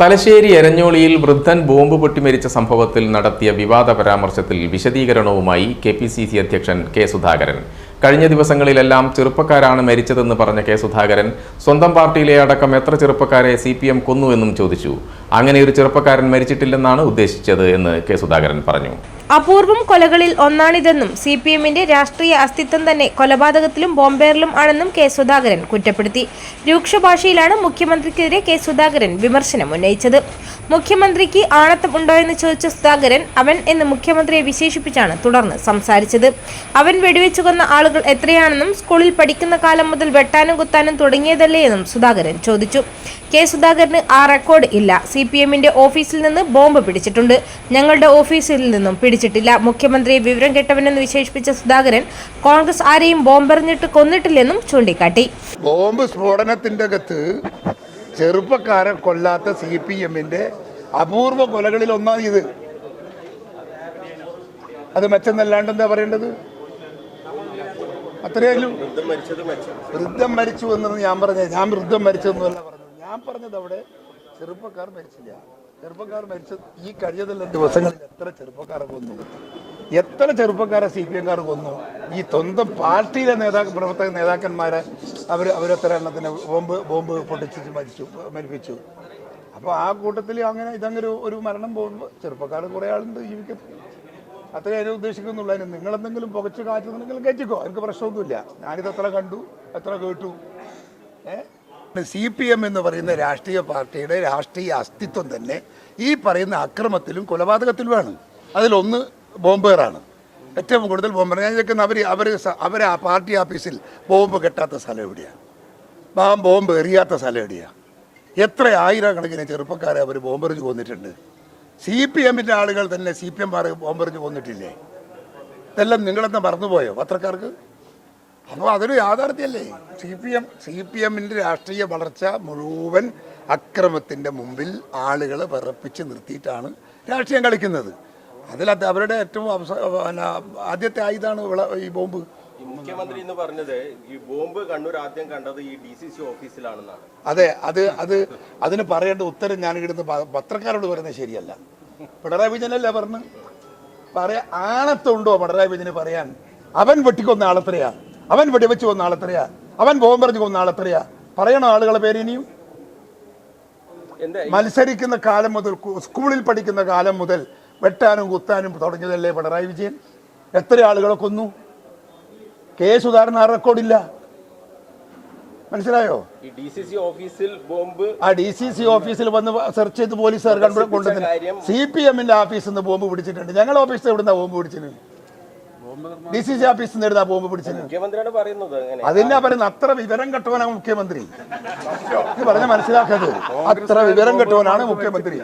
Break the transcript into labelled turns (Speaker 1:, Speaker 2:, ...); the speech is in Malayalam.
Speaker 1: തലശ്ശേരി എരഞ്ഞോളിയിൽ വൃദ്ധൻ ബോംബ് പൊട്ടിമരിച്ച സംഭവത്തിൽ നടത്തിയ വിവാദ പരാമർശത്തിൽ വിശദീകരണവുമായി കെ പി സി സി അധ്യക്ഷൻ കെ സുധാകരൻ. കഴിഞ്ഞ ദിവസങ്ങളിലെല്ലാം ചെറുപ്പക്കാരാണ് മരിച്ചതെന്ന് പറഞ്ഞ കെ സുധാകരൻ സ്വന്തം പാർട്ടിയിലെ അടക്കം എത്ര ചെറുപ്പക്കാരെ സി പി എം കൊന്നുവെന്നും ചോദിച്ചു. അങ്ങനെ ഒരു ചെറുപ്പക്കാരൻ മരിച്ചിട്ടില്ലെന്നാണ് ഉദ്ദേശിച്ചത് എന്ന് കെ സുധാകരൻ പറഞ്ഞു.
Speaker 2: അപൂർവം കൊലകളിൽ ഒന്നാണിതെന്നും സി പി എമ്മിന്റെ രാഷ്ട്രീയ അസ്തിത്വം തന്നെ കൊലപാതകത്തിലും ബോംബേറിലും ആണെന്നും കെ സുധാകരൻ കുറ്റപ്പെടുത്തി. രൂക്ഷ ഭാഷയിലാണ് മുഖ്യമന്ത്രിക്കെതിരെ കെ സുധാകരൻ വിമർശനം ഉന്നയിച്ചത്. മുഖ്യമന്ത്രിക്ക് ആണത്തം ഉണ്ടോ എന്ന് ചോദിച്ച സുധാകരൻ അവൻ എന്ന് മുഖ്യമന്ത്രിയെ വിശേഷിപ്പിച്ചാണ് തുടർന്ന് സംസാരിച്ചത്. അവൻ വെടിവെച്ചു കൊന്ന ആളുകൾ എത്രയാണെന്നും സ്കൂളിൽ പഠിക്കുന്ന കാലം മുതൽ വെട്ടാനും കുത്താനും തുടങ്ങിയതല്ലേ എന്നും സുധാകരൻ ചോദിച്ചു. കെ സുധാകരന് ആ റെക്കോർഡ് ഇല്ല. സി പി എമ്മിന്റെ ഓഫീസിൽ നിന്ന് ബോംബ് പിടിച്ചിട്ടുണ്ട്. ഞങ്ങളുടെ ഓഫീസിൽ നിന്നും പിടിച്ചിട്ടില്ല. മുഖ്യമന്ത്രിയെ വിവരം കെട്ടവനെന്ന് വിശേഷിപ്പിച്ച സുധാകരൻ കോൺഗ്രസ് ആരെയും ബോംബെറിഞ്ഞിട്ട് കൊന്നിട്ടില്ലെന്നും ചൂണ്ടിക്കാട്ടി.
Speaker 3: ബോംബ് സ്ഫോടനത്തിന്റെ അകത്ത് ചെറുപ്പക്കാരെ കൊല്ലാത്ത സി പി എമ്മിന്റെ അപൂർവ കൊലകളിൽ ഒന്നാണ് ഇത്. അത് മെച്ചെന്നല്ലാണ്ട് എന്താ പറയേണ്ടത്? അത്രയല്ലോ വൃദ്ധം മരിച്ചു എന്നത് ഞാൻ പറഞ്ഞ ഞാൻ വൃദ്ധം മരിച്ചു എന്നല്ല പറഞ്ഞത്. ഞാൻ പറഞ്ഞത് അവിടെ ചെറുപ്പക്കാർ മരിച്ചില്ല. ചെറുപ്പക്കാർ മരിച്ചത് ഈ കഴിഞ്ഞതെല്ലാം ദിവസങ്ങളിൽ എത്ര ചെറുപ്പക്കാരെ കൊന്നു? എത്ര ചെറുപ്പക്കാരെ സി പി എംകാർ കൊന്നു? ഈ സ്വന്തം പാർട്ടിയിലെ നേതാക്കൾ പ്രവർത്തക നേതാക്കന്മാരെ അവർ അവരത്ര എണ്ണത്തിന് ബോംബ് ബോംബ് പൊട്ടിച്ച് മരിച്ചു മരിപ്പിച്ചു. അപ്പോൾ ആ കൂട്ടത്തിൽ അങ്ങനെ ഇതങ്ങനെ ഒരു ഒരു മരണം പോകുമ്പോൾ ചെറുപ്പക്കാർ കുറേ ആളുണ്ട് ജീവിക്കും അത്രയും അതിനെ ഉദ്ദേശിക്കുന്നുള്ളൂ അതിന് നിങ്ങളെന്തെങ്കിലും പുകച്ച് കാറ്റുന്നുണ്ടെങ്കിലും കയറ്റിക്കോ എനിക്ക് പ്രശ്നമൊന്നുമില്ല. ഞാനിത് എത്ര കണ്ടു എത്ര കേട്ടു. ഏഹ് സി പി എം എന്ന് പറയുന്ന രാഷ്ട്രീയ പാർട്ടിയുടെ രാഷ്ട്രീയ അസ്തിത്വം തന്നെ ഈ പറയുന്ന അക്രമത്തിലും കൊലപാതകത്തിലുമാണ്. അതിലൊന്ന് ബോംബേറാണ്. ഏറ്റവും കൂടുതൽ ബോംബ് ഞാൻ ചോദിക്കുന്ന അവർ അവർ അവർ ആ പാർട്ടി ഓഫീസിൽ ബോംബ് കെട്ടാത്ത സ്ഥലം എവിടെയാണ് ആ ബോംബ് എറിയാത്ത സ്ഥലം എവിടെയാണ് എത്ര ആയിരക്കണക്കിന് ചെറുപ്പക്കാരെ അവർ ബോംബെറിഞ്ഞ് കൊന്നിട്ടുണ്ട്. സി പി എമ്മിന്റെ ആളുകൾ തന്നെ സി പി എം മാർ ബോംബെറിഞ്ഞ് കൊന്നിട്ടില്ലേ? ഇതെല്ലാം നിങ്ങളെന്താ മറന്നുപോയോ പത്രക്കാർക്ക്? അപ്പോൾ അതൊരു യാഥാർത്ഥ്യമല്ലേ? C P M C P എമ്മിന്റെ രാഷ്ട്രീയ വളർച്ച മുഴുവൻ അക്രമത്തിന്റെ മുമ്പിൽ ആളുകളെ വിറപ്പിച്ച് നിർത്തിയിട്ടാണ് രാഷ്ട്രീയം കളിക്കുന്നത്. അതിൽ അവരുടെ ഏറ്റവും അവസാന ആദ്യത്തെ ആയുധമാണ് ഈ ബോംബ്.
Speaker 4: മുഖ്യമന്ത്രി എന്ന് പറഞ്ഞത് ഈ ബോംബ് കണ്ണൂർ ആദ്യം കണ്ടത് ഈ ഡി സി സി ഓഫീസിലാണെന്നാണ്.
Speaker 3: അതെ അത് അത് അതിന് പറയേണ്ട ഉത്തരം ഞാൻ ഇടുന്ന പത്രക്കാരോട് പറയുന്നത് ശരിയല്ല. പിണറായി വിജയനല്ലേ പറഞ്ഞു? പറയാ ആണത്തുണ്ടോ പിണറായി വിജയന് പറയാൻ? അവൻ വെട്ടിക്കൊന്ന ആളെത്രയാ. അവൻ വെടിവെച്ച് കൊന്ന ആളെത്രയാ. അവൻ പറഞ്ഞു കൊന്ന ആളെത്രയാ. പറയണോ ആളുകളെ പേര് ഇനിയും? മത്സരിക്കുന്ന കാലം മുതൽ സ്കൂളിൽ പഠിക്കുന്ന കാലം മുതൽ വെട്ടാനും കുത്താനും തുടങ്ങിയതല്ലേ പിണറായി വിജയൻ? എത്ര ആളുകളെ കൊന്നു? കെ സുധാകരൻ ആ റെക്കോർഡില്ല. മനസ്സിലായോ?
Speaker 4: ഈ ഡി സി സി ഓഫീസിൽ ബോംബ്
Speaker 3: ആ ഡി സി സി ഓഫീസിൽ വന്ന് സെർച്ച് ചെയ്ത് പോലീസ് കണ്ടു കൊണ്ടുവന്നില്ല. സി പി എമ്മിന്റെ ഓഫീസിൽ നിന്ന് ബോംബ് പിടിച്ചിട്ടുണ്ട്. ഞങ്ങളുടെ ഓഫീസിൽ എവിടുന്ന ബോംബ് പിടിച്ചത്? ഡി സി സി ഓഫീസിൽ നിന്ന് ബോംബ് പിടിച്ചത്?
Speaker 4: മുഖ്യമന്ത്രിയാണ് പറയുന്നത് അങ്ങനെ.
Speaker 3: അതിനാ പറയുന്നത് അത്ര വിവരം കെട്ടവനാണ് മുഖ്യമന്ത്രി. ഇത് പറഞ്ഞ മനസ്സിലാക്കരുത് അത്ര വിവരം കെട്ടവനാണ് മുഖ്യമന്ത്രി.